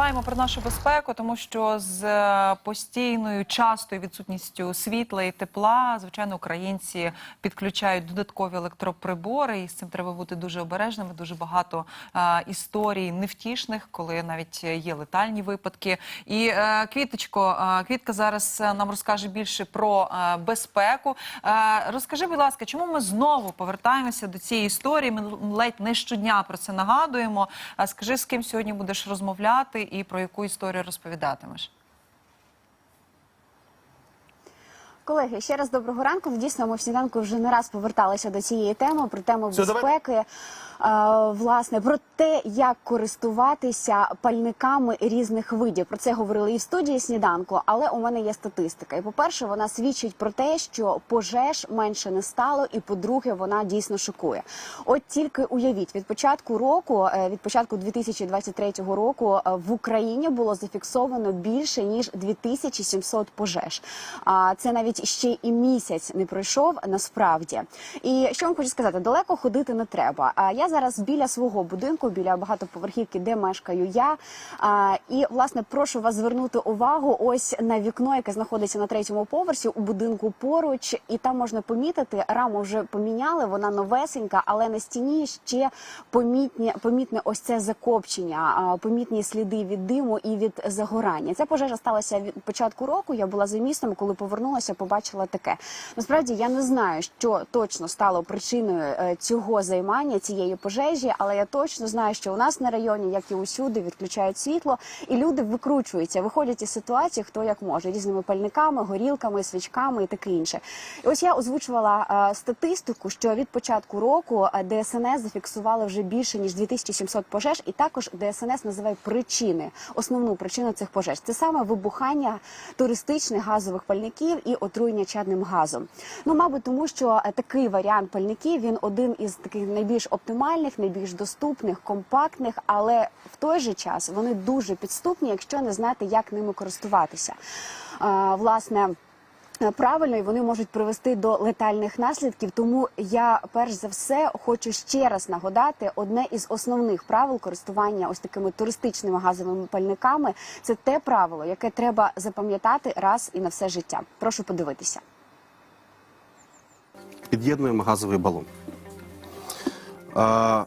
Дбаємо про нашу безпеку, тому що з е, постійною частою відсутністю світла і тепла, звичайно, українці підключають додаткові електроприбори, і з цим треба бути дуже обережними. Дуже багато е, історій невтішних, коли навіть є летальні випадки. І е, квіточко, е, квітка зараз е, нам розкаже більше про е, безпеку. Е, розкажи, будь ласка, чому ми знову повертаємося до цієї історії? Ми ледь не щодня про це нагадуємо. А скажи, з ким сьогодні будеш розмовляти і про яку історію розповідатимеш? Колеги, ще раз доброго ранку. Дійсно, ми в сніданку вже не раз поверталися до цієї теми про тему Все, безпеки. Е, власне про те, як користуватися пальниками різних видів. Про це говорили і в студії сніданку. Але у мене є статистика. І по-перше, вона свідчить про те, що пожеж менше не стало, і по-друге, вона дійсно шокує. От тільки уявіть, від початку року, е, від початку 2023 року, е, в Україні було зафіксовано більше ніж 2700 пожеж. А це навіть ще і місяць не пройшов насправді. І що вам хочу сказати, далеко ходити не треба. Я зараз біля свого будинку, біля багатоповерхівки, де мешкаю я. А, і власне прошу вас звернути увагу ось на вікно, яке знаходиться на третьому поверсі у будинку поруч, і там можна помітити, раму вже поміняли, вона новесенька, але на стіні ще помітні, помітне ось це закопчення, помітні сліди від диму і від загорання. Ця пожежа сталася від початку року. Я була за містом, коли повернулася, побачила таке. Насправді я не знаю, що точно стало причиною е, цього займання цієї пожежі, але я точно знаю, що у нас на районі, як і усюди, відключають світло, і люди викручуються, виходять із ситуації, хто як може, різними пальниками, горілками, свічками і таке інше. І ось я озвучувала е, статистику, що від початку року е, ДСНС зафіксували вже більше ніж 2700 пожеж, і також ДСНС називає причини, основну причину цих пожеж. Це саме вибухання туристичних газових пальників і отруєння чадним газом. Ну, мабуть, тому що е, такий варіант пальників він один із таких найбільш оптимальних, найбільш доступних, компактних, але в той же час вони дуже підступні, якщо не знати, як ними користуватися. Е, власне. Е, Правильно, і вони можуть привести до летальних наслідків. Тому я перш за все хочу ще раз нагадати одне із основних правил користування ось такими туристичними газовими пальниками. Це те правило, яке треба запам'ятати раз і на все життя. Прошу подивитися. Під'єднуємо газовий балон. А,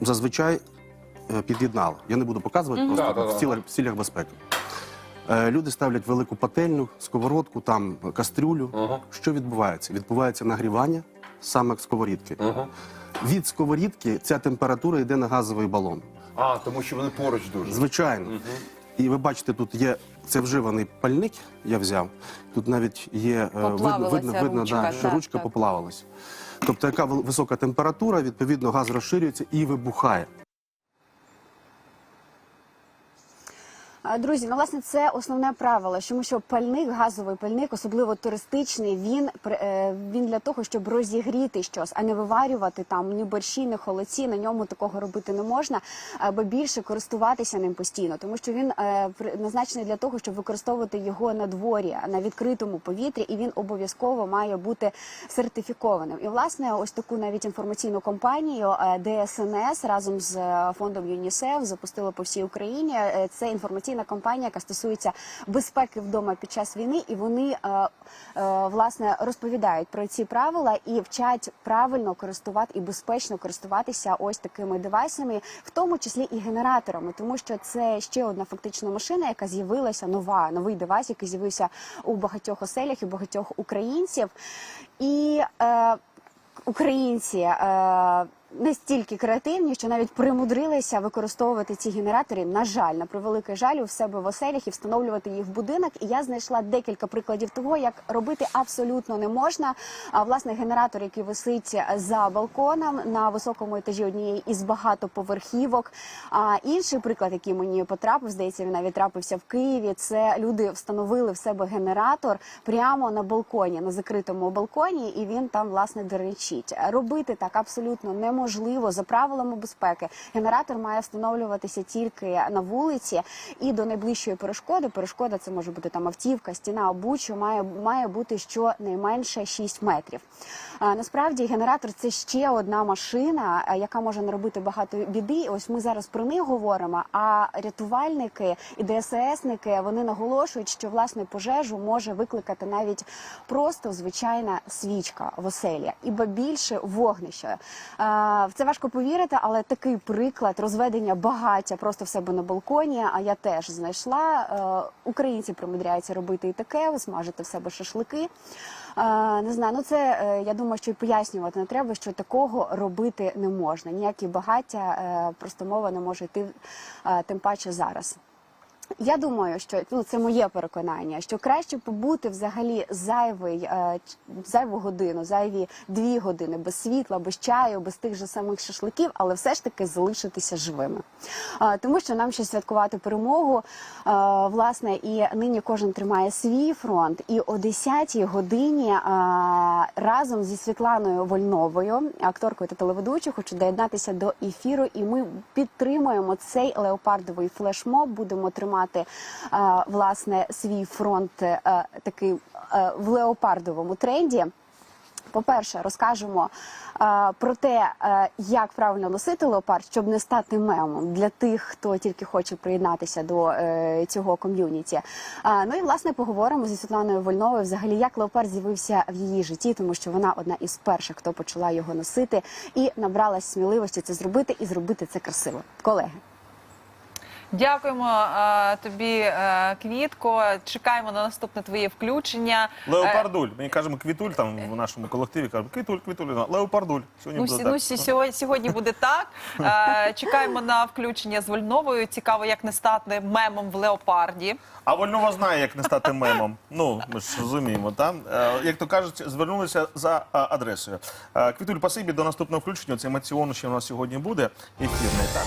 зазвичай е, під'єднали. Я не буду показувати, просто Да, в, цілях, в цілях безпеки. Е, Люди ставлять велику пательню, сковородку, там кастрюлю. Ага. Що відбувається? Відбувається нагрівання саме сковорідки. Ага. Від сковорідки ця температура йде на газовий балон. А, тому що вони поруч дуже. Звичайно. І ви бачите, тут є це вживаний пальник, я взяв. Тут навіть є е, видно, видно, видно ручка, да, що так, ручка так. поплавилась. Тобто, яка висока температура, відповідно, газ розширюється і вибухає. Друзі, ну власне це основне правило, тому що пальник, газовий пальник, особливо туристичний, він е, він для того, щоб розігріти щось, а не виварювати там ні борщі, ні холодці. На ньому такого робити не можна, або більше користуватися ним постійно, тому що він е, назначений для того, щоб використовувати його на дворі, на відкритому повітрі, і він обов'язково має бути сертифікованим. І власне, ось таку навіть інформаційну кампанію е, ДСНС разом з фондом ЮНІСЕФ запустили по всій Україні. Це інформаційна кампанія, яка стосується безпеки вдома під час війни, і вони е, е, власне розповідають про ці правила і вчать правильно користувати і безпечно користуватися ось такими девайсами, в тому числі і генераторами, тому що це ще одна фактично машина, яка з'явилася нова, новий девайс, який з'явився у багатьох оселях і багатьох українців. І е, українці е, настільки креативні, що навіть примудрилися використовувати ці генератори. На жаль, на превеликий жаль, у себе в оселях і встановлювати їх в будинок. І я знайшла декілька прикладів того, як робити абсолютно не можна. А власне генератор, який висить за балконом на високому етажі однієї із багатоповерхівок. А інший приклад, який мені потрапив, здається, він навіть трапився в Києві. Це люди встановили в себе генератор прямо на балконі, на закритому балконі, і він там власне деренчить. Робити так абсолютно не неможливо за правилами безпеки. Генератор має встановлюватися тільки на вулиці і до найближчої перешкоди. Перешкода це може бути там автівка, стіна будь-що має, має бути щонайменше 6 метрів. А, насправді генератор це ще одна машина, яка може наробити багато біди. Ось ми зараз про них говоримо. А рятувальники і ДССники вони наголошують, що власне пожежу може викликати навіть просто звичайна свічка в оселі, і більше вогнище. В це важко повірити, але такий приклад розведення багаття просто в себе на балконі. А я теж знайшла. Е, Українці примудряються робити і таке, смажити в себе шашлики. Е, Не знаю, ну це е, я думаю, що і пояснювати не треба, що такого робити не можна. Ніякі багаття просто мова не може йти тим паче зараз. Я думаю, що ну це моє переконання, що краще побути взагалі зайвий е, зайву годину, зайві дві години без світла, без чаю, без тих же самих шашликів, але все ж таки залишитися живими. Е, тому що нам ще святкувати перемогу. Е, власне, і нині кожен тримає свій фронт. І о 10-й годині разом зі Світланою Вольновою, акторкою та телеведучою, хочу доєднатися до ефіру. І ми підтримуємо цей леопардовий флешмоб. Будемо тримати е, власне свій фронт е, такий е, в леопардовому тренді. По-перше, розкажемо е, про те, е, як правильно носити леопард, щоб не стати мемом для тих, хто тільки хоче приєднатися до е, цього ком'юніті. Ну і власне поговоримо зі Світланою Вольновою, взагалі, як леопард з'явився в її житті, тому що вона одна із перших, хто почала його носити, і набралась сміливості це зробити і зробити це красиво. Колеги. Дякуємо е, тобі, е, Квітко. Чекаємо на наступне твоє включення. Е, Леопардуль. Ми кажемо квітуль там в нашому колективі. Кажемо квітуль, квітуль. Леопардуль. Сьогодні Ну, буде сі- так. ну, сі- сьогодні, сьогодні буде так. Е, чекаємо на включення з Вольновою. Цікаво, як не стати мемом в леопарді. А Вольнова знає, як не стати мемом. Ну, ми ж розуміємо, там. Як то кажуть, звернулися за а, адресою. Е, Квітуль, пасибі, до наступного включення. Це емоціон ще у нас сьогодні буде. Ефірний, так.